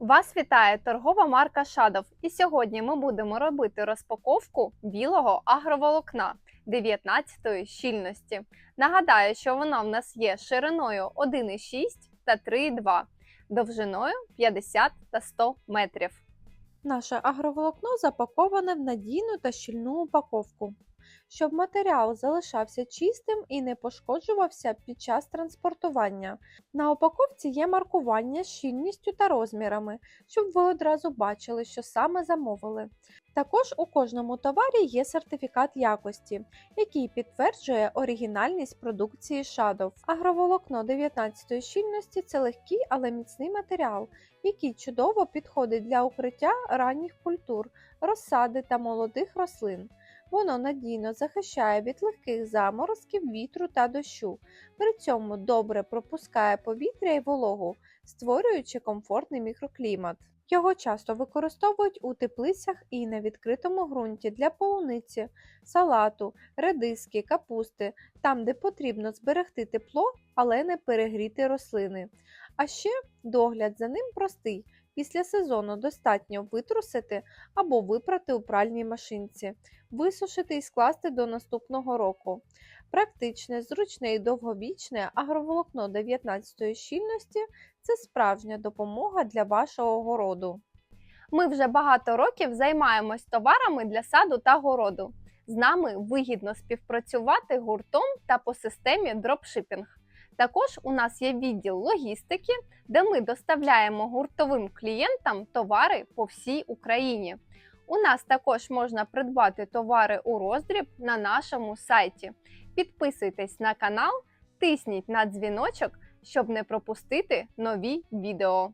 Вас вітає торгова марка Shadow. І сьогодні ми будемо робити розпаковку білого агроволокна 19-ї щільності. Нагадаю, що воно в нас є шириною 1,6 та 3,2, довжиною 50 та 100 метрів. Наше агроволокно запаковане в надійну та щільну упаковку, щоб матеріал залишався чистим і не пошкоджувався під час транспортування. На упаковці є маркування щільністю та розмірами, щоб ви одразу бачили, що саме замовили. Також у кожному товарі є сертифікат якості, який підтверджує оригінальність продукції Shadow. Агроволокно 19 щільності це легкий, але міцний матеріал, який чудово підходить для укриття ранніх культур, розсади та молодих рослин. Воно надійно захищає від легких заморозків, вітру та дощу, при цьому добре пропускає повітря і вологу, створюючи комфортний мікроклімат. Його часто використовують у теплицях і на відкритому ґрунті для полуниці, салату, редиски, капусти, там, де потрібно зберегти тепло, але не перегріти рослини. А ще догляд за ним простий. Після сезону достатньо витрусити або випрати у пральній машинці, висушити і скласти до наступного року. Практичне, зручне і довговічне агроволокно 19 щільності це справжня допомога для вашого городу. Ми вже багато років займаємось товарами для саду та городу. З нами вигідно співпрацювати гуртом та по системі дропшипінг. Також у нас є відділ логістики, де ми доставляємо гуртовим клієнтам товари по всій Україні. У нас також можна придбати товари у роздріб на нашому сайті. Підписуйтесь на канал, тисніть на дзвіночок, щоб не пропустити нові відео.